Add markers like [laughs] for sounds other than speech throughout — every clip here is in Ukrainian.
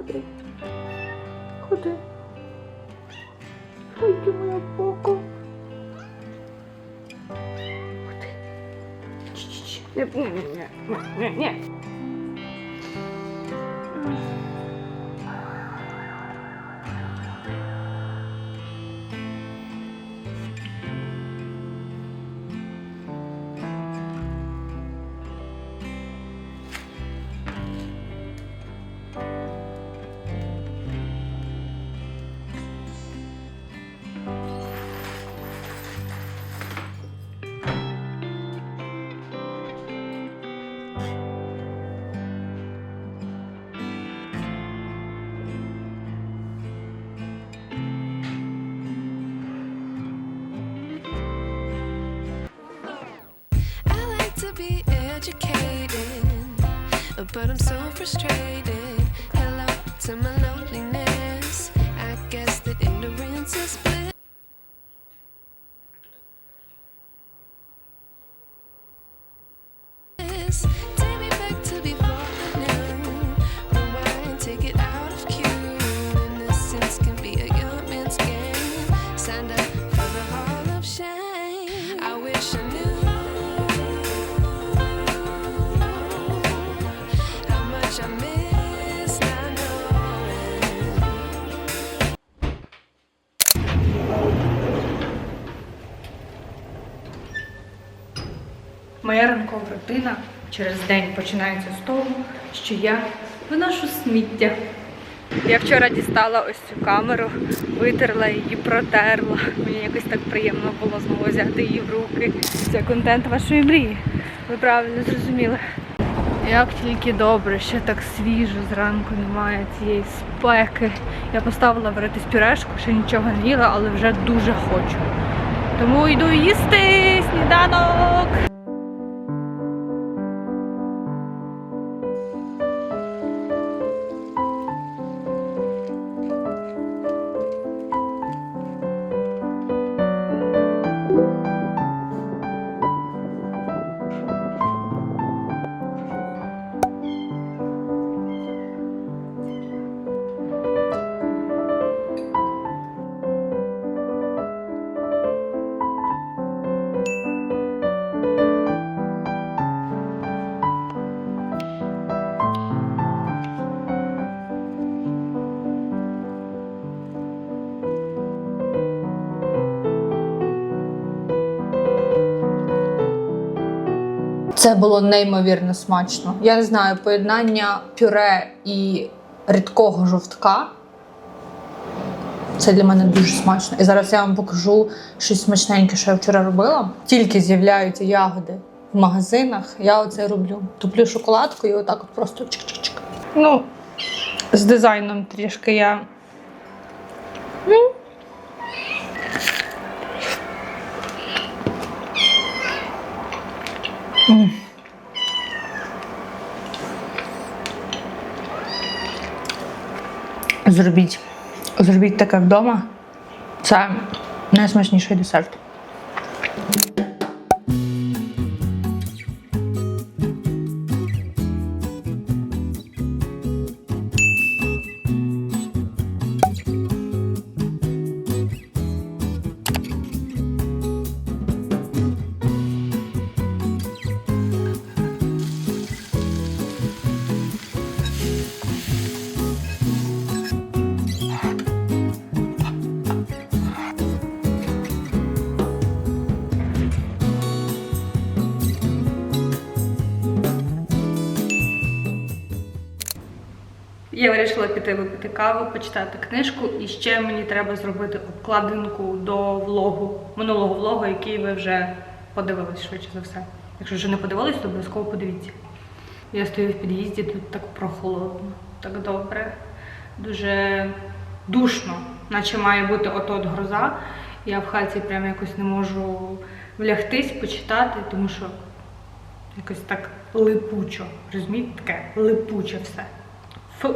Ходи. Ходи. Ти моя поко. Ходи. Ні, ні, ні, ні, but I'm so frustrated. Hello to my loneliness. Моя ранкова рутина через день починається з того, що я виношу сміття. Я вчора дістала ось цю камеру, витерла її, протерла. Мені якось так приємно було знову взяти її в руки. Це контент вашої мрії. Ви правильно зрозуміли. Як тільки добре, ще так свіжо, зранку немає цієї спеки. Я поставила варитись пюрешку, ще нічого не їла, але вже дуже хочу. Тому йду їсти сніданок. Це було неймовірно смачно. Я не знаю, поєднання пюре і рідкого жовтка. Це для мене дуже смачно. І зараз я вам покажу щось смачненьке, що я вчора робила. Тільки з'являються ягоди в магазинах. Я оце роблю. Туплю шоколадку і отак от просто чик-чик-чик. Ну, з дизайном трішки я. Зробіть. Зробіть таке вдома. Це найсмачніший десерт. Я вирішила піти випити каву, почитати книжку, і ще мені треба зробити обкладинку до влогу, минулого влогу, який ви вже подивились швидше за все. Якщо вже не подивились, то обов'язково подивіться. Я стою в під'їзді, тут так прохолодно, так добре, дуже душно, наче має бути от-от гроза. Я в хаті прям якось не можу влягтись, почитати, тому що якось так липучо. Розумієте, таке липуче все. Фу.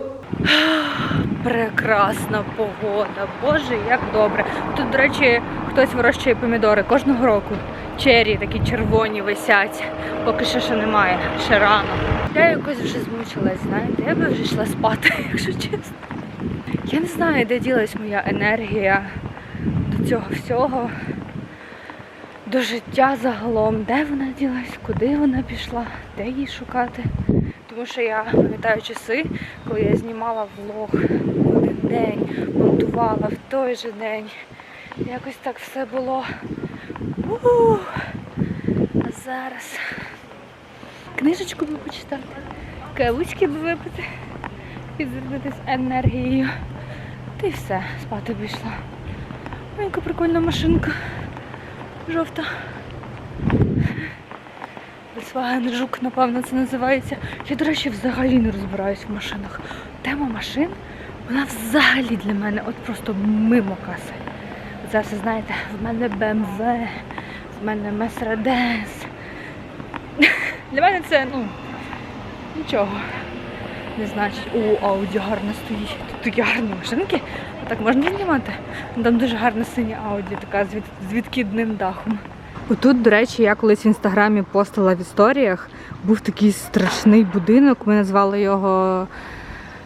Прекрасна погода. Боже, як добре. Тут, до речі, хтось вирощує помідори кожного року. Чері такі червоні висять. Поки що ще немає, ще рано. Я якось вже змучилась, знаєте, я би вже йшла спати, [laughs] якщо чесно. Я не знаю, де ділась моя енергія до цього всього, до життя загалом, де вона ділась, куди вона пішла, де її шукати. Тому що я пам'ятаю часи, коли я знімала влог в один день, монтувала в той же день. Якось так все було. у А зараз книжечку би почитати, кавучки би випити, підзарядитись енергією. Та й все, спати би йшла. Ой, яка прикольна машинка. Жовта. Volkswagen Жук, напевно, це називається. Я, до речі, взагалі не розбираюсь в машинах. Тема машин, вона взагалі для мене от просто мимо каси. Це знаєте, в мене BMW, в мене Mercedes. [laughs] Для мене це, ну, нічого. Не значить, о, Ауді гарно стоїть. Тут такі гарні машинки. А так можна знімати? Там дуже гарна синя Ауді, така з, від, з відкидним дахом. Отут, до речі, я колись в інстаграмі постила в історіях. Був такий страшний будинок. Ми назвали його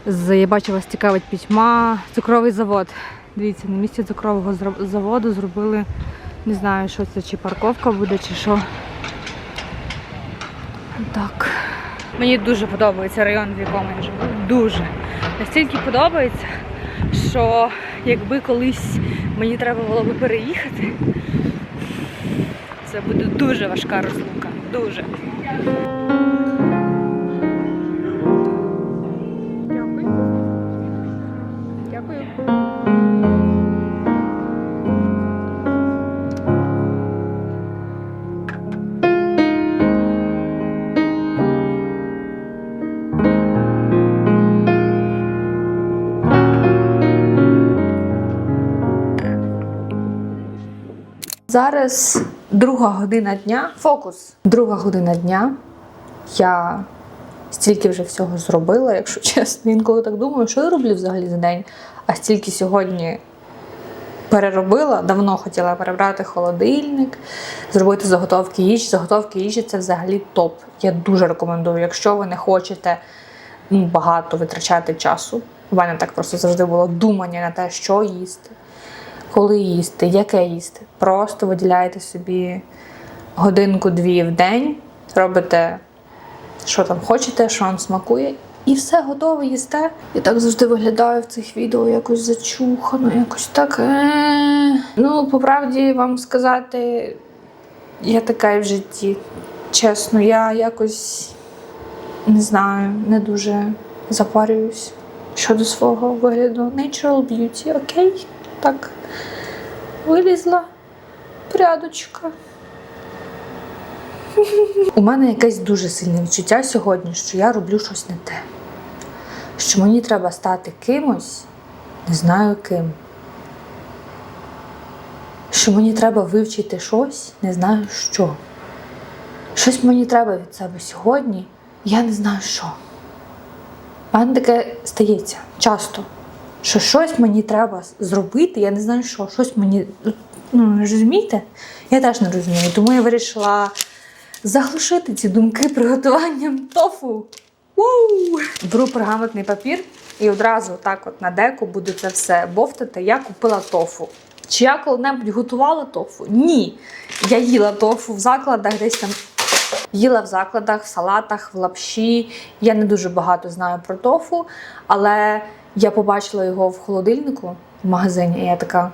з я бачу, вас цікавить пітьма. Цукровий завод. Дивіться, на місці цукрового заводу зробили, не знаю, що це, чи парковка буде, чи що. Так. Мені дуже подобається район, в якому я живу. Дуже. Настільки подобається, що якби колись мені треба було би переїхати, це буде дуже важка розлука. Дуже. Дякую. Дякую. Зараз друга година дня. Фокус. Друга година дня. Я стільки вже всього зробила, якщо [laughs] чесно. Інколи так думаю, що я роблю взагалі за день. А стільки сьогодні переробила. Давно хотіла перебрати холодильник, зробити заготовки їжі. Заготовки їжі це взагалі топ. Я дуже рекомендую. Якщо ви не хочете багато витрачати часу. У мене так просто завжди було думання на те, що їсти коли їсти, яке їсти. Просто виділяєте собі годинку-дві в день, робите, що там хочете, що вам смакує, і все готове їсте. Я так завжди виглядаю в цих відео якось зачухано, якось так. е. Ну, по правді вам сказати, я така і в житті. Чесно, я якось не знаю, не дуже запарююсь щодо свого вигляду. Natural beauty, окей? Так вилізла прядочка. У мене якесь дуже сильне відчуття сьогодні, що я роблю щось не те. Що мені треба стати кимось, не знаю ким. Що мені треба вивчити щось, не знаю що. Щось мені треба від себе сьогодні, я не знаю що. У мене таке стається часто що щось мені треба зробити, я не знаю що, щось мені. Ну, розумієте? Я теж не розумію. Тому я вирішила заглушити ці думки приготуванням тофу. Вау! Беру пергаментний папір і одразу так от на деку буду це все бовтати. Я купила тофу. Чи я коли-небудь готувала тофу? Ні. Я їла тофу в закладах, десь там їла в закладах, в салатах, в лапші. Я не дуже багато знаю про тофу, але я побачила його в холодильнику в магазині, і я така.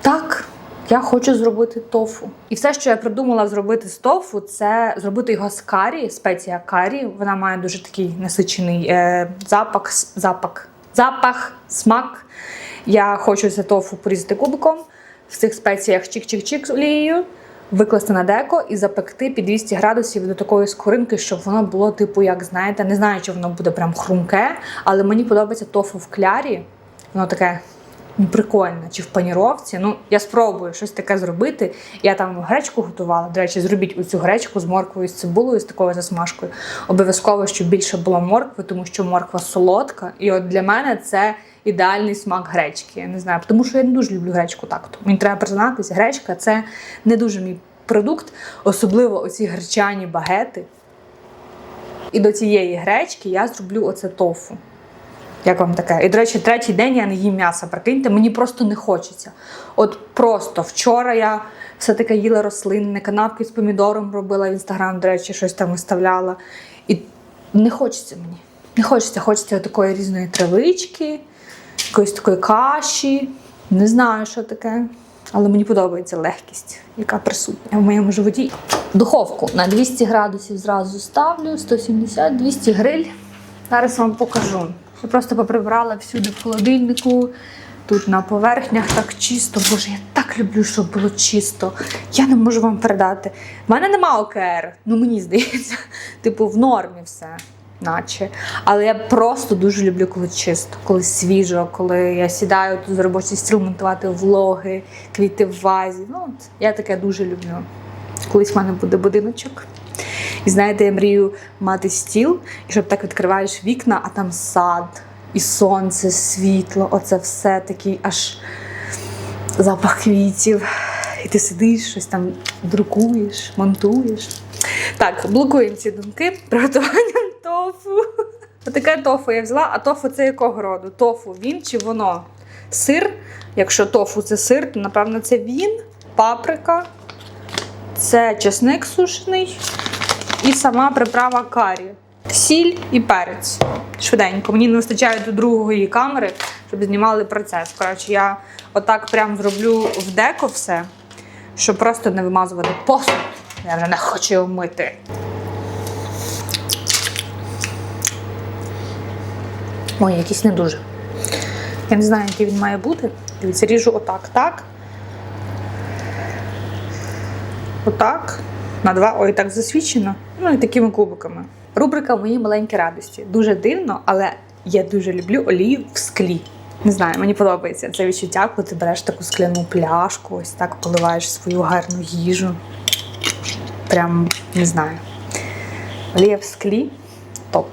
Так, я хочу зробити тофу. І все, що я придумала зробити з тофу, це зробити його з карі, спеція карі. Вона має дуже такий насичений е, запах, запах, запах, смак. Я хочу це тофу порізати кубиком, в цих спеціях чик-чик-чик з олією, викласти на деко і запекти під 200 градусів до такої скоринки, щоб воно було, типу, як знаєте, не знаю, чи воно буде прям хрумке, але мені подобається тофу в клярі. Воно таке ну, прикольне, чи в паніровці. Ну, я спробую щось таке зробити. Я там гречку готувала. До речі, зробіть оцю гречку з морквою, з цибулею, з такою засмажкою. Обов'язково, щоб більше було моркви, тому що морква солодка. І от для мене це ідеальний смак гречки. Я не знаю, тому що я не дуже люблю гречку так. То Мені треба признатися, гречка це не дуже мій продукт, особливо оці гречані багети. І до цієї гречки я зроблю оце тофу. Як вам таке? І, до речі, третій день я не їм м'яса. Прикиньте, мені просто не хочеться. От просто вчора я все-таки їла рослинне, канапки з помідором робила в інстаграм, до речі, щось там виставляла. І не хочеться мені. Не хочеться, хочеться такої різної травички, якоїсь такої каші. Не знаю, що таке. Але мені подобається легкість, яка присутня в моєму животі. Духовку на 200 градусів зразу ставлю, 170, 200 гриль. Зараз вам покажу. Я просто поприбрала всюди в холодильнику, тут на поверхнях так чисто. Боже, я так люблю, щоб було чисто. Я не можу вам передати. В мене нема ОКР, ну мені здається. Типу, в нормі все, наче. Але я просто дуже люблю, коли чисто, коли свіжо, коли я сідаю тут за робочий стіл монтувати влоги, квіти в вазі. Ну, от, я таке дуже люблю. Колись в мене буде будиночок. І знаєте, я мрію мати стіл, і щоб так відкриваєш вікна, а там сад, і сонце, світло, оце все такий аж запах квітів. І ти сидиш, щось там друкуєш, монтуєш. Так, блокуємо ці думки приготуванням тофу. Отаке тофу я взяла, а тофу це якого роду? Тофу він чи воно? Сир. Якщо тофу це сир, то напевно це він, паприка, це чесник сушений і сама приправа карі. Сіль і перець. Швиденько. Мені не вистачає до другої камери, щоб знімали процес. Коротше, я отак прям зроблю в деко все, щоб просто не вимазувати посуд. Я вже не хочу його мити. Ой, якийсь не дуже. Я не знаю, який він має бути. Дивіться, ріжу отак, так. Отак. На два. Ой, так засвічено. Ну і такими кубиками. Рубрика Мої маленькі радості. Дуже дивно, але я дуже люблю олію в склі. Не знаю, мені подобається це відчуття, коли ти береш таку скляну пляшку, ось так поливаєш свою гарну їжу. Прям не знаю. Олія в склі топ.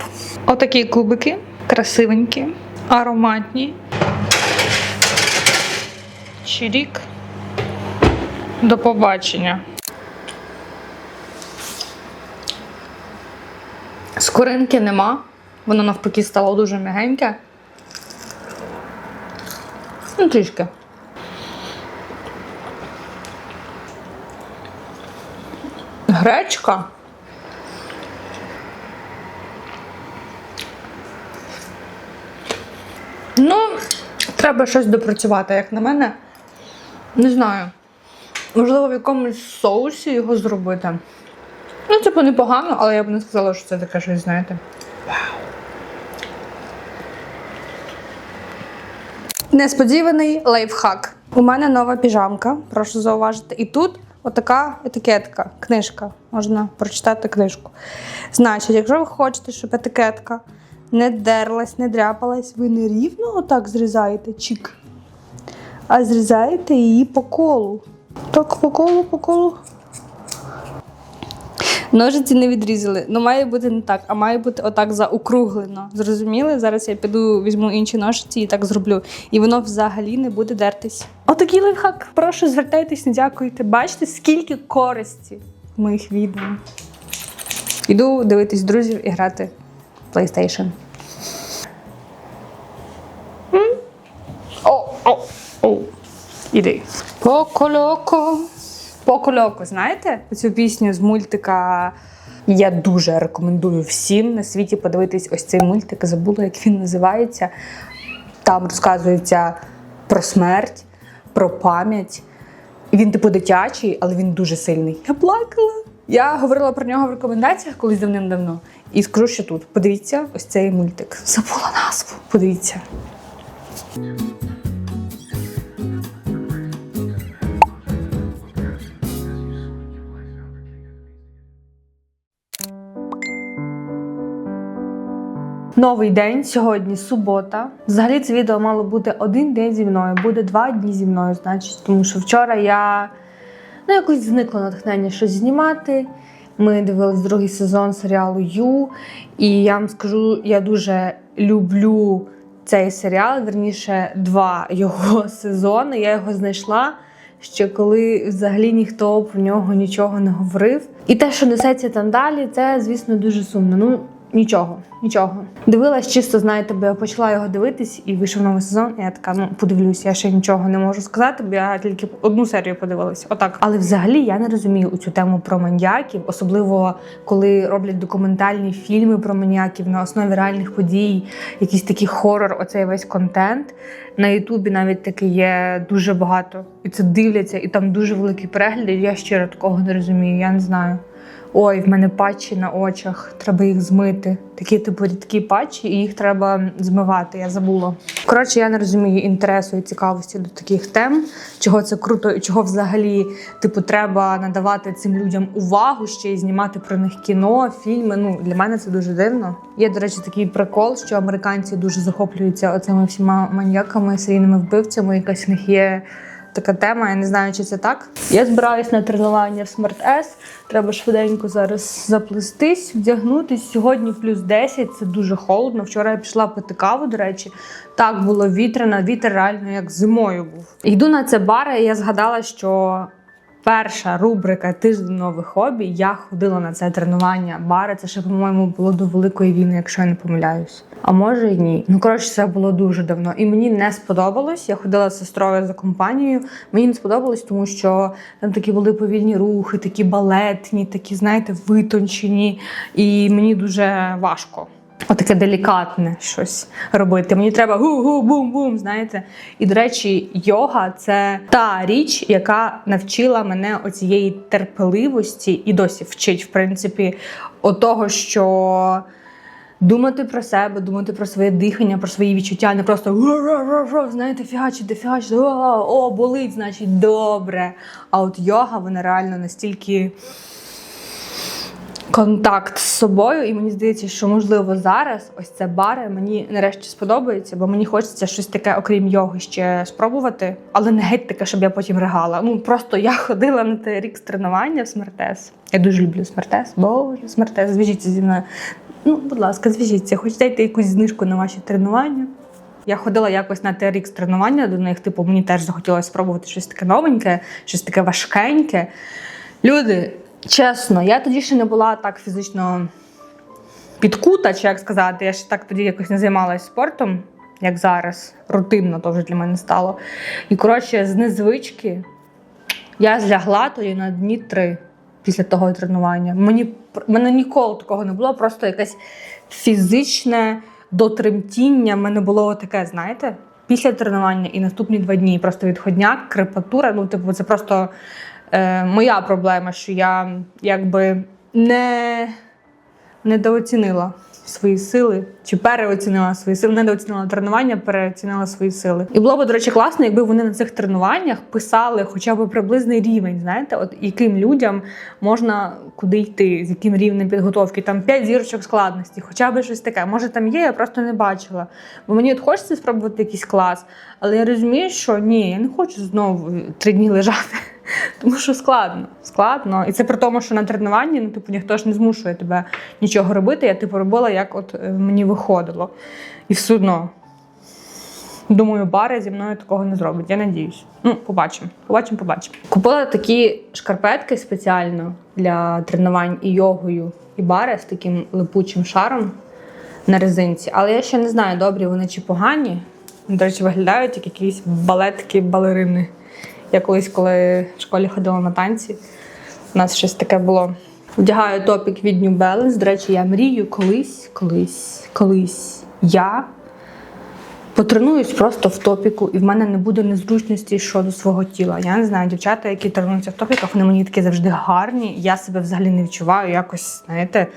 Отакі кубики, красивенькі, ароматні. Чирік. До побачення. Скоринки нема. Воно навпаки стало дуже м'ягеньке. Ну, трішки. Гречка. Ну, треба щось допрацювати, як на мене. Не знаю. Можливо, в якомусь соусі його зробити. Ну, типу, непогано, але я б не сказала, що це таке щось, знаєте. Вау! Несподіваний лайфхак. У мене нова піжамка, прошу зауважити. І тут отака етикетка, книжка. Можна прочитати книжку. Значить, якщо ви хочете, щоб етикетка не дерлась, не дряпалась, ви не рівно отак зрізаєте чік, а зрізаєте її по колу. Так, по колу, по колу. Ножиці не відрізали. Ну, має бути не так, а має бути отак заокруглено. Зрозуміли? Зараз я піду візьму інші ножиці і так зроблю. І воно взагалі не буде дертись. Отакий лайфхак. Прошу, звертайтесь, не дякуйте. Бачите, скільки користі в моїх відео. Іду дивитись друзів і грати PlayStation. М? О, о, о. Іди. Поколоко. Покольоко, знаєте цю пісню з мультика? Я дуже рекомендую всім на світі подивитись ось цей мультик. Забула, як він називається. Там розказується про смерть, про пам'ять. І Він типу дитячий, але він дуже сильний. Я плакала. Я говорила про нього в рекомендаціях колись давним-давно. І скажу, що тут. Подивіться ось цей мультик. Забула назву. Подивіться. Новий день сьогодні субота. Взагалі це відео мало бути один день зі мною, буде два дні зі мною, значить, тому що вчора я ну, якось зникло натхнення щось знімати. Ми дивились другий сезон серіалу Ю. І я вам скажу, я дуже люблю цей серіал, верніше, два його [laughs] сезони. Я його знайшла ще коли взагалі ніхто про нього нічого не говорив. І те, що несеться там далі, це, звісно, дуже сумно. Ну, нічого, нічого. Дивилась чисто, знаєте, бо я почала його дивитись і вийшов новий сезон. І я така, ну подивлюсь, я ще нічого не можу сказати, бо я тільки одну серію подивилась. Отак. Але взагалі я не розумію цю тему про маньяків, особливо коли роблять документальні фільми про маньяків на основі реальних подій, якийсь такий хорор, оцей весь контент. На Ютубі навіть таки є дуже багато. І це дивляться, і там дуже великі перегляди. Я щиро такого не розумію. Я не знаю. Ой, в мене патчі на очах, треба їх змити. Такі типу рідкі патчі, і їх треба змивати. Я забула. Коротше, я не розумію інтересу і цікавості до таких тем, чого це круто і чого взагалі типу треба надавати цим людям увагу ще й знімати про них кіно, фільми. Ну для мене це дуже дивно. Є, до речі, такий прикол, що американці дуже захоплюються оцими всіма маньяками, серійними вбивцями. Якась в них є така тема. Я не знаю, чи це так. Я збираюсь на тренування в Smart S. Треба швиденько зараз заплестись, вдягнутись. Сьогодні плюс 10, це дуже холодно. Вчора я пішла пити каву, до речі. Так було вітряно, вітер реально як зимою був. Йду на це бар, і я згадала, що перша рубрика тиждень нових хобі. Я ходила на це тренування. Бари це ще, по-моєму, було до Великої війни, якщо я не помиляюсь. А може і ні. Ну коротше, це було дуже давно. І мені не сподобалось. Я ходила з сестрою за компанією. Мені не сподобалось, тому що там такі були повільні рухи, такі балетні, такі, знаєте, витончені. І мені дуже важко. Отаке делікатне щось робити. Мені треба гу-гу-бум-бум, знаєте. І, до речі, йога це та річ, яка навчила мене оцієї терпеливості і досі вчить, в принципі, отого, що думати про себе, думати про своє дихання, про свої відчуття, не просто знаєте, фігачити, фігачити, о, болить, значить, добре. А от йога, вона реально настільки контакт з собою, і мені здається, що можливо зараз ось це бари мені нарешті сподобається, бо мені хочеться щось таке, окрім йоги, ще спробувати, але не геть таке, щоб я потім ригала. Ну просто я ходила на TRX тренування в Смертес. Я дуже люблю Смертес. Боже, Смертес, зв'яжіться зі мною. Ну, будь ласка, зв'яжіться, хоч дайте якусь знижку на ваші тренування. Я ходила якось на TRX тренування до них, типу, мені теж захотілося спробувати щось таке новеньке, щось таке важкеньке. Люди, чесно, я тоді ще не була так фізично підкута, чи як сказати, я ще так тоді якось не займалася спортом, як зараз. Рутинно то вже для мене стало. І коротше, з незвички я злягла тоді на дні три після того тренування. Мені мене ніколи такого не було, просто якесь фізичне дотремтіння. Мене було таке, знаєте, після тренування і наступні два дні. Просто відходняк, крепатура. Ну, типу, це просто е, моя проблема, що я якби не недооцінила свої сили, чи переоцінила свої сили, недооцінила тренування, переоцінила свої сили. І було б, до речі, класно, якби вони на цих тренуваннях писали хоча б приблизний рівень, знаєте, от яким людям можна куди йти, з яким рівнем підготовки, там 5 зірочок складності, хоча б щось таке. Може там є, я просто не бачила. Бо мені от хочеться спробувати якийсь клас, але я розумію, що ні, я не хочу знову три дні лежати. Тому що складно, складно. І це при тому, що на тренуванні ну, типу, ніхто ж не змушує тебе нічого робити. Я типу робила, як от е, мені виходило. І все одно. Думаю, бари зі мною такого не зробить. Я надіюсь. Ну, побачимо. Побачимо, побачимо. Купила такі шкарпетки спеціально для тренувань і йогою, і бари з таким липучим шаром на резинці. Але я ще не знаю, добрі вони чи погані. До речі, виглядають як якісь балетки, балерини. Я колись, коли в школі ходила на танці, у нас щось таке було. Вдягаю топік від New Balance. До речі, я мрію колись, колись, колись я потренуюсь просто в топіку, і в мене не буде незручності щодо свого тіла. Я не знаю, дівчата, які тренуються в топіках, вони мені такі завжди гарні. Я себе взагалі не відчуваю якось, знаєте,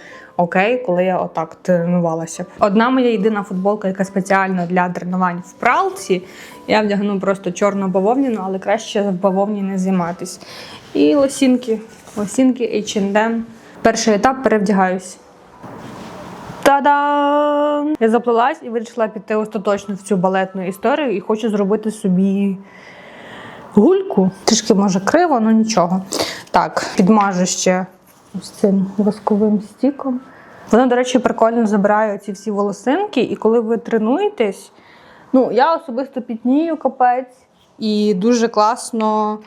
окей, коли я отак тренувалася. Одна моя єдина футболка, яка спеціально для тренувань в пралці. Я вдягну просто чорну бавовняну, але краще в бавовні не займатись. І лосінки. Лосінки H&M. Перший етап перевдягаюсь. Та-дам! Я заплелась і вирішила піти остаточно в цю балетну історію і хочу зробити собі гульку. Трішки може криво, але нічого. Так, підмажу ще ось цим восковим стіком. Воно, до речі, прикольно забирає ці всі волосинки, і коли ви тренуєтесь, ну я особисто пітнію капець, і дуже класно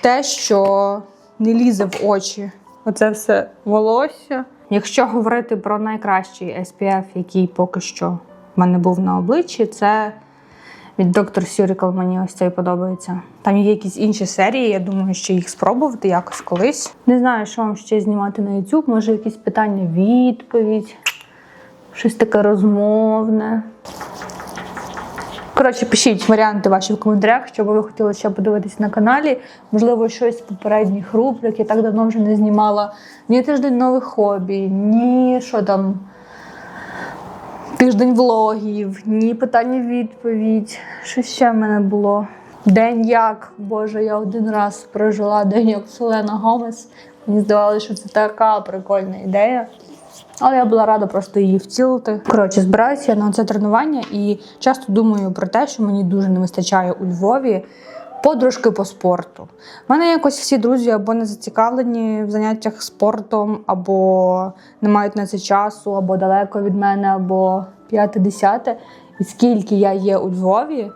те, що не лізе в очі. Оце все волосся. Якщо говорити про найкращий SPF, який поки що в мене був на обличчі, це від Dr. Surical мені ось цей подобається. Там є якісь інші серії, я думаю, що їх спробувати якось колись. Не знаю, що вам ще знімати на YouTube. Може, якісь питання, відповідь, щось таке розмовне. Коротше, пишіть варіанти ваші в коментарях, що ви хотіли ще подивитися на каналі. Можливо, щось з попередніх рубрик. Я так давно вже не знімала. Ні тиждень нових хобі, ні що там. Тиждень влогів, ні питання-відповідь. Що ще в мене було? День як. Боже, я один раз прожила день як Селена Гомес. Мені здавалося, що це така прикольна ідея. Але я була рада просто її втілити. Коротше, збираюся я на це тренування і часто думаю про те, що мені дуже не вистачає у Львові подружки по спорту. У мене якось всі друзі або не зацікавлені в заняттях спортом, або не мають на це часу, або далеко від мене, або п'яте-десяте. І скільки я є у Львові,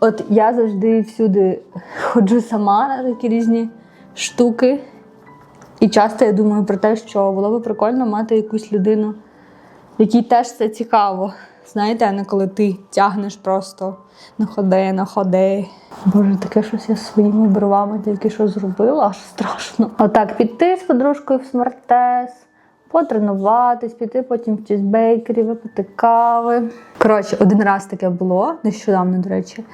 от я завжди всюди ходжу сама на такі різні штуки. І часто я думаю про те, що було би прикольно мати якусь людину, якій теж це цікаво. Знаєте, а не коли ти тягнеш просто на ходи, на ходи. Боже, таке щось я своїми бровами тільки що зробила, аж страшно. Отак, піти з подружкою в смертес, потренуватись, піти потім в чизбейкері, випити кави. Коротше, один раз таке було, нещодавно, до речі.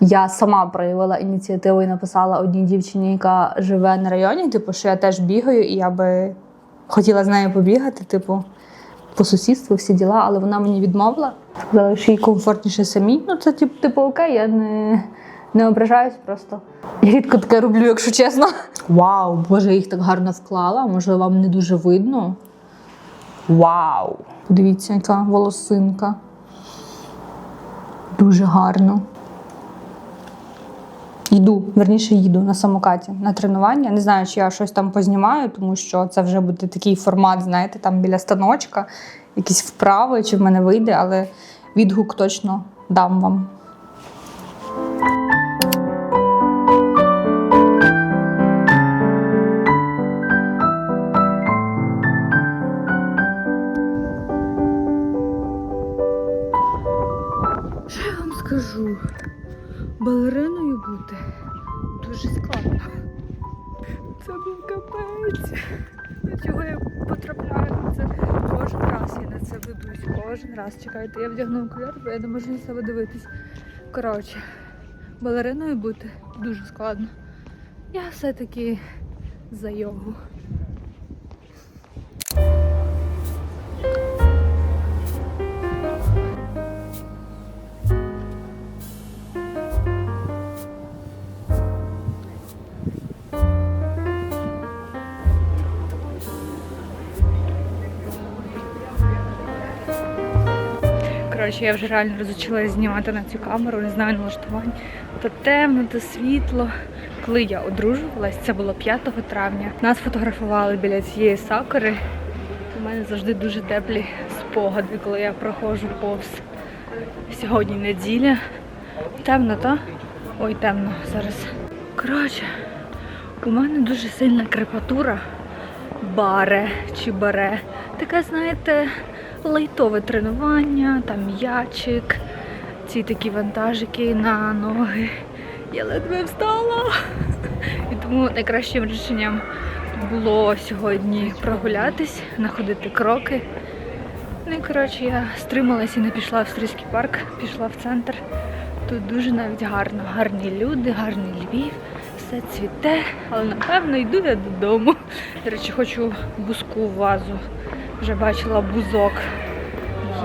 Я сама проявила ініціативу і написала одній дівчині, яка живе на районі, типу, що я теж бігаю, і я би хотіла з нею побігати, типу, по сусідству всі діла, але вона мені відмовила. Сказала, що їй комфортніше самій. Ну, це типу, окей, я не, не ображаюсь просто. Я рідко таке роблю, якщо чесно. Вау, боже, їх так гарно вклала. Може, вам не дуже видно. Вау! Подивіться, яка волосинка. Дуже гарно. Йду, верніше їду на самокаті на тренування. Не знаю, чи я щось там познімаю, тому що це вже буде такий формат, знаєте, там біля станочка, якісь вправи, чи в мене вийде, але відгук точно дам вам. Балериною бути дуже складно. Це був капець. Чого я потрапляю на це кожен раз я на це ведусь. Кожен раз. Чекайте, я вдягну окуляр, бо я не можу на себе дивитись. Коротше, балериною бути дуже складно. Я все-таки за йогу. Коротше, я вже реально розучилась знімати на цю камеру, не знаю налаштувань. То темно, то світло. Коли я одружувалась, це було 5 травня. Нас фотографували біля цієї сакури. У мене завжди дуже теплі спогади, коли я проходжу повз. Сьогодні неділя. Темно, та? Ой, темно зараз. Коротше, у мене дуже сильна крепатура. Баре чи баре. Таке, знаєте, лайтове тренування, там м'ячик, ці такі вантажики на ноги. Я ледве встала. І тому найкращим рішенням було сьогодні прогулятись, находити кроки. Ну і коротше, я стрималась і не пішла в Австрійський парк, пішла в центр. Тут дуже навіть гарно. Гарні люди, гарний Львів, все цвіте, але напевно йду я додому. До речі, хочу бузку в вазу. Вже бачила бузок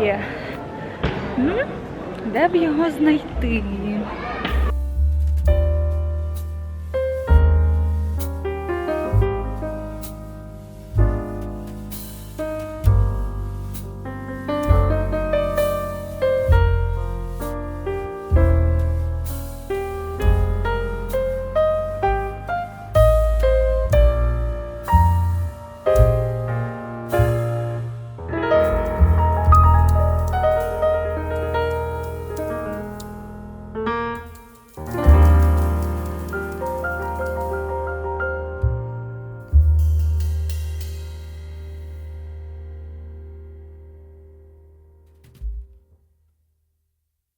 є. М? Де б його знайти?